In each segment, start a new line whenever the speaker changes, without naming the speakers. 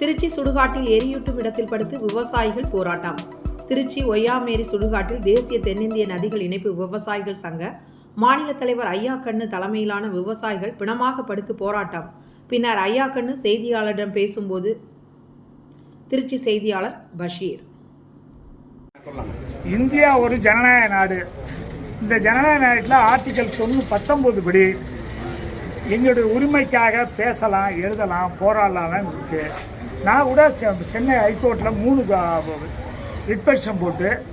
திருச்சி சுடுகாட்டில் எரியூட்டும் இடத்தில் படுத்து விவசாயிகள் போராட்டம். திருச்சி ஒய்யாமேரி சுடுகாட்டில் தேசிய தென்னிந்திய நதிகள் இணைப்பு விவசாயிகள் சங்க மாநில தலைவர் ஐயா கண்ணு தலைமையிலான விவசாயிகள் பிணமாக படுத்து போராட்டம். பின்னர் ஐயா கண்ணு செய்தியாளரிடம் பேசும்போது திருச்சி செய்தியாளர் பஷீர்.
இந்தியா ஒரு ஜனநாயக நாடு. இந்த ஜனநாயக நாட்டில் ஆர்டிகல் தொண்ணூ பத்தொன்பது படி எங்களுடைய உரிமைக்காக பேசலாம் எழுதலாம் போராடலாம் இருக்கு. நான் கூட செ- சென்னை ஹைகோர்ட்டில் மூணு ரிட்பெஷன் போட்டு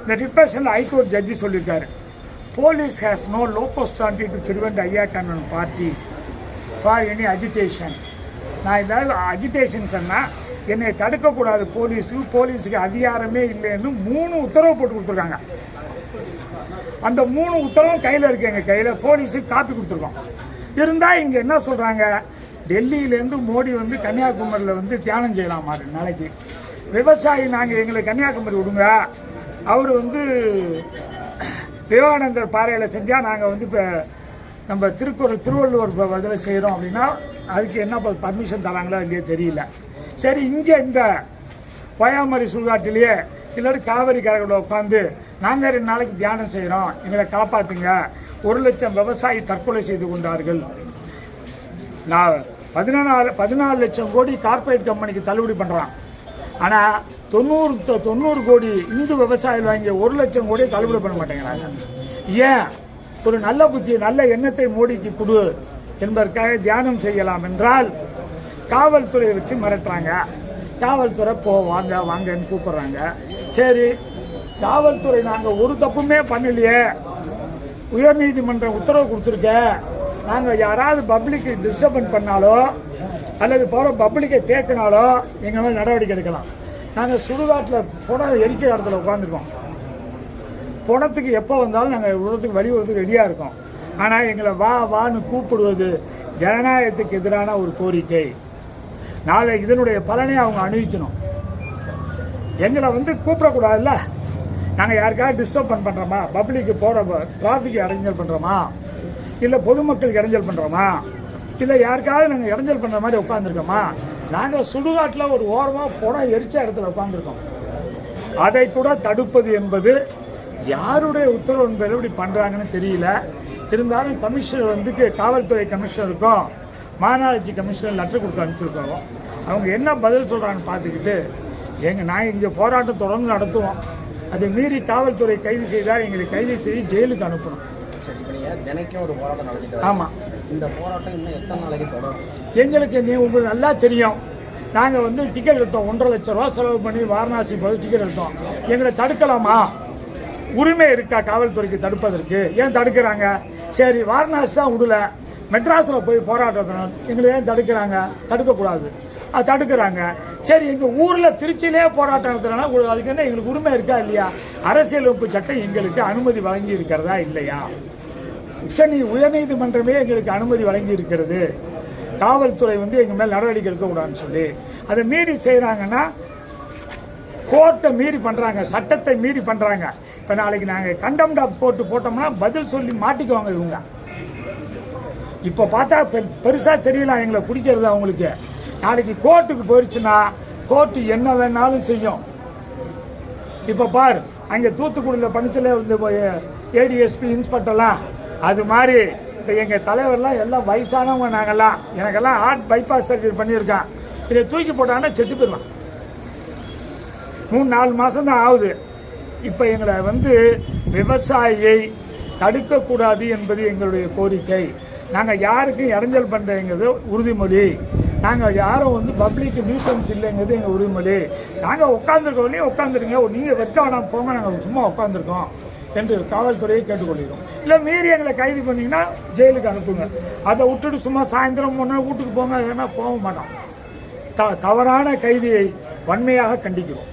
இந்த ரிட்பெஷனில் ஹைகோர்ட் ஜட்ஜி சொல்லியிருக்காரு. Police has no locus standi to prevent ஐயா Kannan party for any agitation நான் ஏதாவது அஜிடேஷன் சொன்னால் என்னை தடுக்கக்கூடாது போலீஸுக்கு போலீஸுக்கு அதிகாரமே இல்லைன்னு மூணு உத்தரவு போட்டு கொடுத்துருக்காங்க. அந்த மூணு உத்தரவும் கையில் இருக்கு எங்கள் கையில். போலீஸுக்கு காப்பி கொடுத்துருக்கோம். இருந்தால் இங்கே என்ன சொல்கிறாங்க டெல்லியிலேருந்து மோடி வந்து கன்னியாகுமரியில் வந்து தியானம் செய்யலாம் மாறு நாளைக்கு. விவசாயி நாங்கள் எங்களை கன்னியாகுமரி விடுங்க. அவர் வந்து விவேகானந்தர் பாறையில் செஞ்சால் நாங்கள் வந்து இப்போ நம்ம திருக்குறள் திருவள்ளுவர் இதில் செய்கிறோம் அப்படின்னா அதுக்கு என்ன பர்மிஷன் தராங்களோ இல்லையோ தெரியல. சரி இங்கே இந்த பயாமரி சுடுகாட்டிலேயே சிலர் காவிரி கரைகளில் உட்காந்து நாங்கள் ரெண்டு நாளைக்கு தியானம் செய்கிறோம் எங்களை காப்பாற்றுங்க ஒரு லட்சம் விவசாயி தற்கொலை செய்து கொண்டார்கள். நான் பதினாலு பதினாலு லட்சம் கோடி கார்ப்பரேட் கம்பெனிக்கு தள்ளுபடி பண்ணுறான் ஆனால் தொண்ணூறு தொண்ணூறு கோடி இந்து விவசாயிகள் வாங்கிய ஒரு லட்சம் கோடியை தள்ளுபடி பண்ண மாட்டேங்கிறாங்க. ஏன்? ஒரு நல்ல புத்தி நல்ல எண்ணத்தை மோடிக்கு கொடு என்பதற்காக தியானம் செய்யலாம் என்றால் காவல்துறையை வச்சு மிரட்டுறாங்க. காவல்துறை போ வாங்க வாங்கன்னு கூப்பிடுறாங்க. சரி காவல்துறை நாங்கள் ஒரு தப்புமே பண்ணலையே. உயர்நீதிமன்றம் உத்தரவு கொடுத்துருக்க. நாங்கள் யாராவது பப்ளிக்கு டிஸ்டர்பன் பண்ணாலோ அல்லது போகிற பப்ளிக்கை தேக்கினாலோ எங்கள் மேலே நடவடிக்கை எடுக்கலாம். நாங்கள் சுடுகாட்டில் புடம் எரிக்கிற இடத்துல உட்காந்துருக்கோம் புடத்துக்கு எப்போ வந்தாலும் நாங்கள் விடுறதுக்கு வழி ரெடியாக இருக்கோம். ஆனால் எங்களை வா வான்னு கூப்பிடுவது ஜனநாயகத்துக்கு எதிரான ஒரு கோரிக்கை. நாளை இதனுடைய பலனை அவங்க அணிவிக்கணும். எங்களை வந்து கூப்பிடக்கூடாதுல்ல? நாங்கள் யாருக்காவது டிஸ்டர்ப் பண்ணுறோமா பப்ளிக்கு போகிற டிராஃபிக் அரேஞ்சர் பண்ணுறோமா இல்லை பொதுமக்களுக்கு இடைஞ்சல் பண்ணுறோமா இல்லை யாருக்காவது நாங்கள் இடைஞ்சல் பண்ணுற மாதிரி உட்காந்துருக்கோமா நாங்கள் சுடுகாட்டில் ஒரு ஓரமாக புறம் எரிச்ச இடத்துல உட்காந்துருக்கோம் அதை கூட தடுப்பது என்பது யாருடைய உத்தரவு என்பது எப்படி பண்ணுறாங்கன்னு தெரியல. இருந்தாலும் கமிஷனர் வந்து காவல்துறை கமிஷனருக்கும் மாநகராட்சி கமிஷனர் லெட்டர் கொடுத்து அனுப்பிச்சிருக்கோம் அவங்க என்ன பதில் சொல்கிறாங்கன்னு பார்த்துக்கிட்டு எங்கள் நான் இங்கே போராட்டம் தொடர்ந்து நடத்துவோம். அதை மீறி காவல்துறை கைது செய்தால் எங்களை கைது செய்து ஜெயிலுக்கு அனுப்பணும்.
தினைக்கும் ஒரு போராட்டம் நடத்திட்டு வரீங்க.
ஆமாம்
இந்த போராட்டம் இன்னும் எத்தனை நாளைக்கு தொடரும்?
எங்களுக்கு நீ உங்களுக்கு நல்லா தெரியும். நாங்கள் வந்து டிக்கெட் எடுத்தோம். ஒன்றரை லட்சம் ரூபா செலவு பண்ணி வாரணாசி போய் டிக்கெட் எடுத்தோம். எங்களை தடுக்கலாமா? உரிமை இருக்கா காவல்துறைக்கு தடுப்பதற்கு? ஏன் தடுக்கிறாங்க? சரி வாரணாசி தான் விடல. மெட்ராஸில் போய் போராட்டம் எங்களை ஏன் தடுக்கிறாங்க? தடுக்கக்கூடாது. அது தடுக்கிறாங்க. சரி எங்கள் ஊரில் திருச்சியிலே போராட்டம் உங்களுக்கு அதுக்கு என்ன எங்களுக்கு உரிமை இருக்கா இல்லையா? அரசியலமைப்பு சட்டம் எங்களுக்கு அனுமதி வழங்கி இருக்கிறதா இல்லையா? உச்சநீ உயர்நீதிமன்றமே எங்களுக்கு அனுமதி வழங்கி இருக்கிறது காவல்துறை வந்து எங்கள் மேல் நடவடிக்கை எடுக்கக்கூடாதுன்னு சொல்லி. அதை மீறி செய்கிறாங்கன்னா கோர்ட்டை மீறி பண்ணுறாங்க சட்டத்தை மீறி பண்ணுறாங்க இப்போ நாளைக்கு நாங்கள் கண்டம்டா போட்டு போட்டோம்னா பதில் சொல்லி மாட்டிக்குவாங்க இவங்க. இப்போ பார்த்தா பெ- பெருசாக தெரியல எங்களை குடிக்கிறது அவங்களுக்கு. நாளைக்கு கோர்ட்டுக்கு போயிடுச்சுன்னா கோர்ட்டு என்ன வேணாலும் செய்யும். இப்போ பார் அங்கே தூத்துக்குடியில் பணிச்சல வந்து ஏடிஎஸ்பி இன்ஸ்பெக்டர்லாம் அது மாதிரி இப்போ எங்கள் தலைவர்லாம் எல்லாம் வயசானவங்க நாங்கள்லாம் எனக்கெல்லாம் ஹார்ட் பைபாஸ் சர்ஜரி பண்ணியிருக்கான். இதை தூக்கி போட்டாங்கன்னா செத்து போயிடலாம் மூணு நாலு மாதம் தான் ஆகுது. இப்போ எங்களை வந்து விவசாயியை தடுக்கக்கூடாது என்பது எங்களுடைய கோரிக்கை. நாங்கள் யாருக்கும் இடைஞ்சல் பண்ணுறேங்கிறது உறுதிமொழி. நாங்கள் யாரும் வந்து பப்ளிக் நியூசன்ஸ் இல்லைங்கிறது எங்கள் உறுதிமொழி. நாங்கள் உட்காந்துருக்கோம் உட்காந்துருங்க நீங்கள் வெட்க வேணாம் போங்க நாங்கள் சும்மா உட்காந்துருக்கோம் என்று காவல்துறையை கேட்டுக்கொள்கிறோம். இல்லை மீறி எங்களை கைது பண்ணிங்கன்னா ஜெயிலுக்கு அனுப்புங்க. அதை விட்டுட்டு சும்மா சாயந்தரம் முன்னே வீட்டுக்கு போங்க ஏன்னா போக மாட்டோம். த தவறான கைதியை வன்மையாக கண்டிக்கிறோம்.